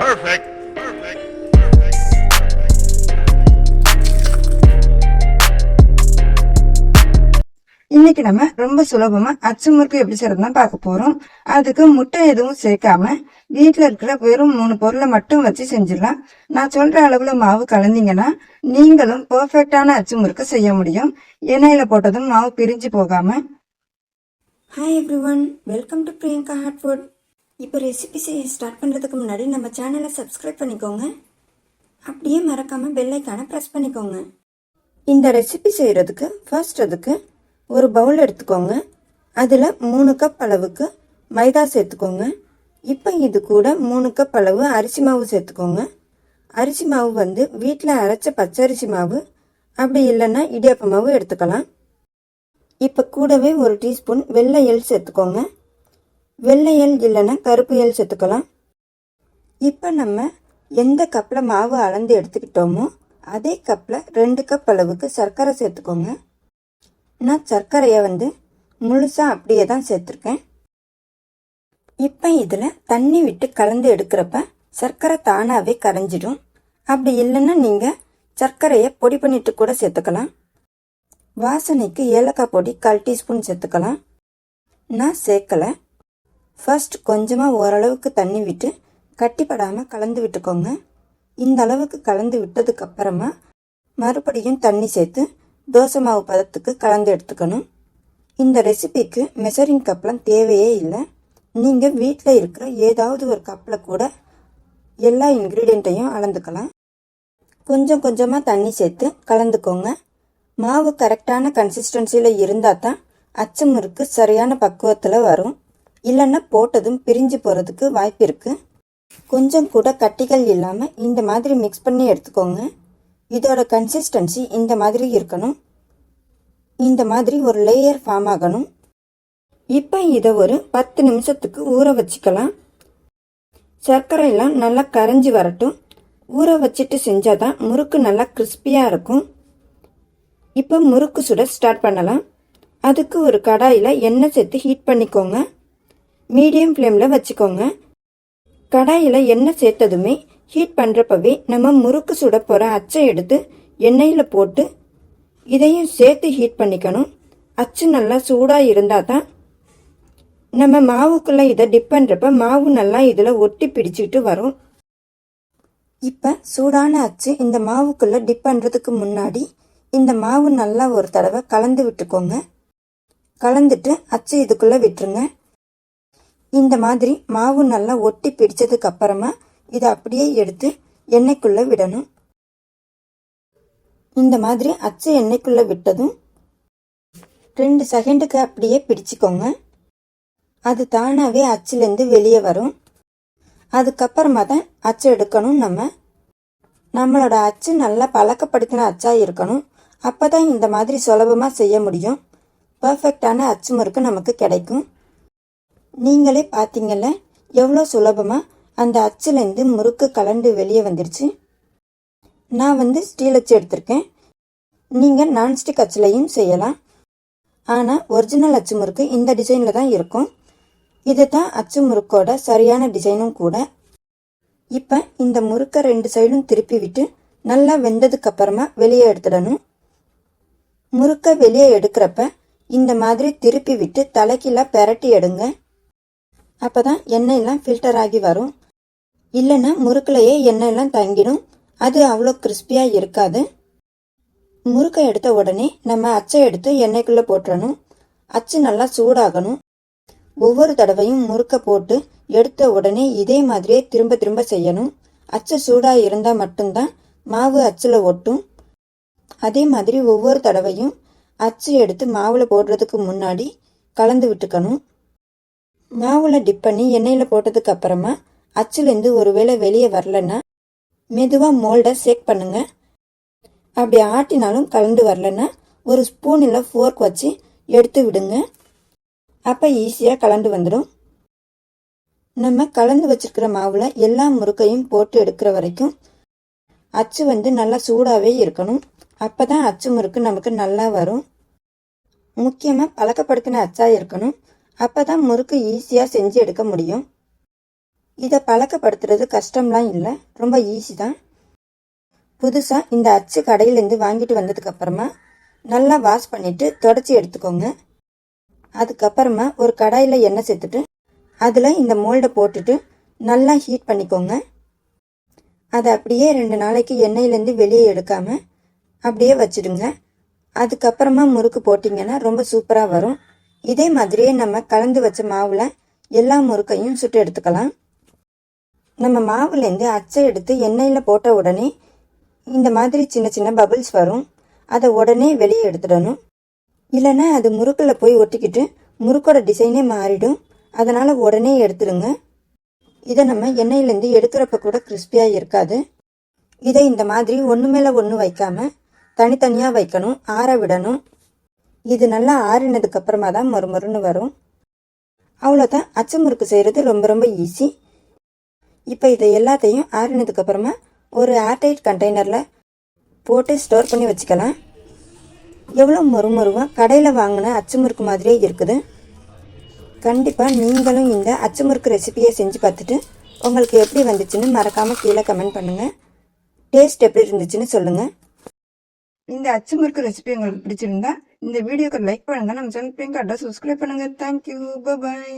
Perfect. இன்னைக்கு நம்ம ரொம்ப சுலபமா அச்சு முறுக்கு எப்படி செய்யறதுன்னு பார்க்க போறோம். அதுக்கு முட்டை எதுவும் சேர்க்காம வீட்ல இருக்கிற வெறும் மூணு பொருளை மட்டும் வச்சு செஞ்சிடலாம். நான் சொல்ற அளவுல மாவு கலந்தீங்கன்னா நீங்களும் பெர்ஃபெக்டான அச்சு முறுக்கு செய்ய முடியும். எண்ணெயில போட்டதும் மாவு பிரிஞ்சு போகாம. Hi everyone welcome to Priyanka hot food இப்போ ரெசிபி செய்ய ஸ்டார்ட் பண்ணுறதுக்கு முன்னாடி நம்ம சேனலை சப்ஸ்கிரைப் பண்ணிக்கோங்க. அப்படியே மறக்காமல் பெல்லைக்கான ப்ரெஸ் பண்ணிக்கோங்க. இந்த ரெசிபி செய்கிறதுக்கு ஃபர்ஸ்ட் அதுக்கு ஒரு பவுல் எடுத்துக்கோங்க. அதில் மூணு கப் அளவுக்கு மைதா சேர்த்துக்கோங்க. இப்போ இது கூட மூணு கப் அளவு அரிசி மாவு சேர்த்துக்கோங்க. அரிசி மாவு வந்து வீட்டில் அரைச்ச பச்சரிசி மாவு அப்படி இல்லைன்னா இடியாப்ப மாவு எடுத்துக்கலாம். இப்போ கூடவே ஒரு டீஸ்பூன் வெள்ளை எள் சேர்த்துக்கோங்க. வெள்ளை இல்லைன்னா கருப்பு எல் சேர்த்துக்கலாம். இப்போ நம்ம எந்த கப்பில் மாவு அளந்து எடுத்துக்கிட்டோமோ அதே கப்பில் ரெண்டு கப் அளவுக்கு சர்க்கரை சேர்த்துக்கோங்க. நான் சர்க்கரையை வந்து முழுசாக அப்படியே தான் சேர்த்துருக்கேன். இப்போ இதில் தண்ணி விட்டு கலந்து எடுக்கிறப்ப சர்க்கரை தானாகவே கரைஞ்சிடும். அப்படி இல்லைன்னா நீங்கள் சர்க்கரையை பொடி பண்ணிட்டு கூட சேர்த்துக்கலாம். வாசனைக்கு ஏலக்காய் பொடி கால் டீஸ்பூன் சேர்த்துக்கலாம். நான் சேர்க்கலை. ஃபர்ஸ்ட் கொஞ்சமாக ஓரளவுக்கு தண்ணி விட்டு கட்டிப்படாமல் கலந்து விட்டுக்கோங்க. இந்த அளவுக்கு கலந்து விட்டதுக்கப்புறமா மறுபடியும் தண்ணி சேர்த்து தோசை மாவு பதத்துக்கு கலந்து எடுத்துக்கணும். இந்த ரெசிபிக்கு மெஷரிங் கப்லாம் தேவையே இல்லை. நீங்கள் வீட்டில் இருக்கிற ஏதாவது ஒரு கப்பில் கூட எல்லா இன்க்ரீடியண்ட்டையும் அளந்துக்கலாம். கொஞ்சம் கொஞ்சமாக தண்ணி சேர்த்து கலந்துக்கோங்க. மாவு கரெக்டான கன்சிஸ்டன்சியில் இருந்தால் தான் அச்சமுறுக்கு சரியான பக்குவத்தில் வரும். இல்லைன்னா போட்டதும் பிரிஞ்சு போகிறதுக்கு வாய்ப்பு இருக்குது கொஞ்சம் கூட கட்டிகள் இல்லாமல் இந்த மாதிரி மிக்ஸ் பண்ணி எடுத்துக்கோங்க. இதோட கன்சிஸ்டன்சி இந்த மாதிரி இருக்கணும். இந்த மாதிரி ஒரு லேயர் ஃபார்ம் ஆகணும். இப்போ இதை ஒரு பத்து நிமிஷத்துக்கு ஊற வச்சுக்கலாம். சர்க்கரையெல்லாம் நல்லா கரைஞ்சி வரட்டும். ஊற வச்சுட்டு செஞ்சால் தான் முறுக்கு நல்லா கிறிஸ்பியாக இருக்கும். இப்போ முறுக்கு சுட ஸ்டார்ட் பண்ணலாம். அதுக்கு ஒரு கடாயில் எண்ணெய் சேர்த்து ஹீட் பண்ணிக்கோங்க. மீடியம் ஃப்ளேமில் வச்சுக்கோங்க. கடாயில் எண்ணெய் சேர்த்ததுமே ஹீட் பண்ணுறப்பவே நம்ம முறுக்கு சுட போகிற அச்சை எடுத்து எண்ணெயில் போட்டு இதையும் சேர்த்து ஹீட் பண்ணிக்கணும். அச்சு நல்லா சூடாக இருந்தால் தான் நம்ம மாவுக்குள்ளே இதை டிப் பண்ணுறப்ப மாவு நல்லா இதில் ஒட்டி பிடிச்சிட்டு வரும். இப்போ சூடான அச்சு இந்த மாவுக்குள்ளே டிப் பண்ணுறதுக்கு முன்னாடி இந்த மாவு நல்லா ஒரு தடவை கலந்து விட்டுக்கோங்க. கலந்துட்டு அச்சு இதுக்குள்ளே விட்டுருங்க. இந்த மாதிரி மாவு நல்லா ஒட்டி பிடிச்சதுக்கு அப்புறமா இதை அப்படியே எடுத்து எண்ணெய்க்குள்ளே விடணும். இந்த மாதிரி அச்சு எண்ணெய்க்குள்ளே விட்டதும் ரெண்டு செகண்டுக்கு அப்படியே பிடிச்சிக்கோங்க. அது தானாகவே அச்சுலேருந்து வெளியே வரும். அதுக்கப்புறமா தான் அச்சு எடுக்கணும் நம்ம. நம்மளோட அச்சு நல்லா பழக்கப்படுத்தின அச்சாக இருக்கணும். அப்போ தான் இந்த மாதிரி சுலபமாக செய்ய முடியும். பர்ஃபெக்டான அச்சு முறுக்கு நமக்கு கிடைக்கும். நீங்களே பார்த்தீங்கல்ல எவ்வளோ சுலபமாக அந்த அச்சுலேருந்து முறுக்கு கலண்டு வெளியே வந்துருச்சு. நான் வந்து ஸ்டீல் அச்சு எடுத்திருக்கேன். நீங்கள் நான்ஸ்டிக் அச்சுலையும் செய்யலாம். ஆனால் ஒரிஜினல் அச்சு முறுக்கு இந்த டிசைனில் தான் இருக்கும். இது தான் அச்சு முறுக்கோட சரியான டிசைனும் கூட. இப்போ இந்த முறுக்கை ரெண்டு சைடும் திருப்பி விட்டு நல்லா வெந்ததுக்கு அப்புறமா வெளியே எடுத்துடணும். முறுக்கை வெளியே எடுக்கிறப்ப இந்த மாதிரி திருப்பி விட்டு தலைக்கீழ பெரட்டி எடுங்க. அப்பதான் எண்ணெயெல்லாம் ஃபில்டர் ஆகி வரும். இல்லைன்னா முறுக்குலையே எண்ணெயெல்லாம் தங்கிடும். அது அவ்வளோ கிறிஸ்பியாக இருக்காது. முறுக்கை எடுத்த உடனே நம்ம அச்சை எடுத்து எண்ணெய்க்குள்ளே போட்டுறணும். அச்சு நல்லா சூடாகணும். ஒவ்வொரு தடவையும் முறுக்கை போட்டு எடுத்த உடனே இதே மாதிரியே திரும்ப திரும்ப செய்யணும். அச்சு சூடாக இருந்தால் மட்டும்தான் மாவு அச்சில் ஒட்டும். அதே மாதிரி ஒவ்வொரு தடவையும் அச்சு எடுத்து மாவில் போடுறதுக்கு முன்னாடி கலந்து விட்டுக்கணும். மாவில் டிப் பண்ணி எண்ணெயில் போட்டதுக்கு அப்புறமா அச்சுலேருந்து ஒருவேளை வெளியே வரலன்னா மெதுவாக மோல்டை செக் பண்ணுங்க. அப்படி ஆட்டினாலும் கலந்து வரலன்னா ஒரு ஸ்பூன் இல்லை ஃபோர்க் வச்சு எடுத்து விடுங்க. அப்போ ஈஸியாக கலந்து வந்துடும். நம்ம கலந்து வச்சிருக்கிற மாவில் எல்லா முறுக்கையும் போட்டு எடுக்கிற வரைக்கும் அச்சு வந்து நல்லா சூடாகவே இருக்கணும். அப்போ தான் அச்சு முறுக்கு நமக்கு நல்லா வரும். முக்கியமாக பழக்கப்படுத்தின அச்சா இருக்கணும். அப்போ தான் முறுக்கு ஈஸியாக செஞ்சு எடுக்க முடியும். இதை பழக்கப்படுத்துறது கஷ்டம்லாம் இல்லை. ரொம்ப ஈஸி தான். புதுசாக இந்த அச்சு கடையிலேருந்து வாங்கிட்டு வந்ததுக்கு அப்புறமா நல்லா வாஷ் பண்ணிட்டு தொடச்சி எடுத்துக்கோங்க. அதுக்கப்புறமா ஒரு கடாயில் எண்ணெய் சேர்த்துட்டு அதில் இந்த மோல்டை போட்டுட்டு நல்லா ஹீட் பண்ணிக்கோங்க. அதை அப்படியே ரெண்டு நாளைக்கு எண்ணெயிலேருந்து வெளியே எடுக்காமல் அப்படியே வச்சிடுங்க. அதுக்கப்புறமா முறுக்கு போட்டிங்கன்னா ரொம்ப சூப்பராக வரும். இதே மாதிரியே நம்ம கலந்து வச்ச மாவில் எல்லா முறுக்கையும் சுட்டு எடுத்துக்கலாம். நம்ம மாவுலேருந்து அச்சை எடுத்து எண்ணெயில் போட்ட உடனே இந்த மாதிரி சின்ன சின்ன பபிள்ஸ் வரும். அதை உடனே வெளியே எடுத்துடணும். இல்லைன்னா அது முறுக்கில் போய் ஒட்டிக்கிட்டு முறுக்கோட டிசைனே மாறிடும். அதனால் உடனே எடுத்துடுங்க இதை நம்ம எண்ணெயிலேருந்து எடுக்கிறப்ப கூட கிறிஸ்பியாக இருக்காது. இதை இந்த மாதிரி ஒன்று மேலே ஒன்று வைக்காமல் தனித்தனியாக வைக்கணும் ஆற விடணும். இது நல்லா ஆறினதுக்கு அப்புறமா தான் மொறுமொறுன்னு வரும். அவ்வளோதான் அச்சு முறுக்கு செய்கிறது ரொம்ப ரொம்ப ஈஸி இப்போ இதை எல்லாத்தையும் ஆறினதுக்கு அப்புறமா ஒரு ஏர்டைட் கண்டெய்னரில் போட்டு ஸ்டோர் பண்ணி வச்சுக்கலாம். எவ்வளோ மொறுமொறுவாக கடையில் வாங்கின அச்சு முறுக்கு மாதிரியே இருக்குது. கண்டிப்பாக நீங்களும் இந்த அச்சு முறுக்கு ரெசிபியை செஞ்சு பார்த்துட்டு உங்களுக்கு எப்படி வந்துச்சுன்னு மறக்காமல் கீழே கமெண்ட் பண்ணுங்கள் டேஸ்ட் எப்படி இருந்துச்சுன்னு சொல்லுங்கள் இந்த அச்சு முறுக்கு ரெசிபி உங்களுக்கு பிடிச்சிருந்தா இந்த வீடியோக்கு லைக் பண்ணுங்க. நம்ம சேனல் பிரியங்கா அட்ரஸ் சப்ஸ்கிரைப் பண்ணுங்க. Thank you bye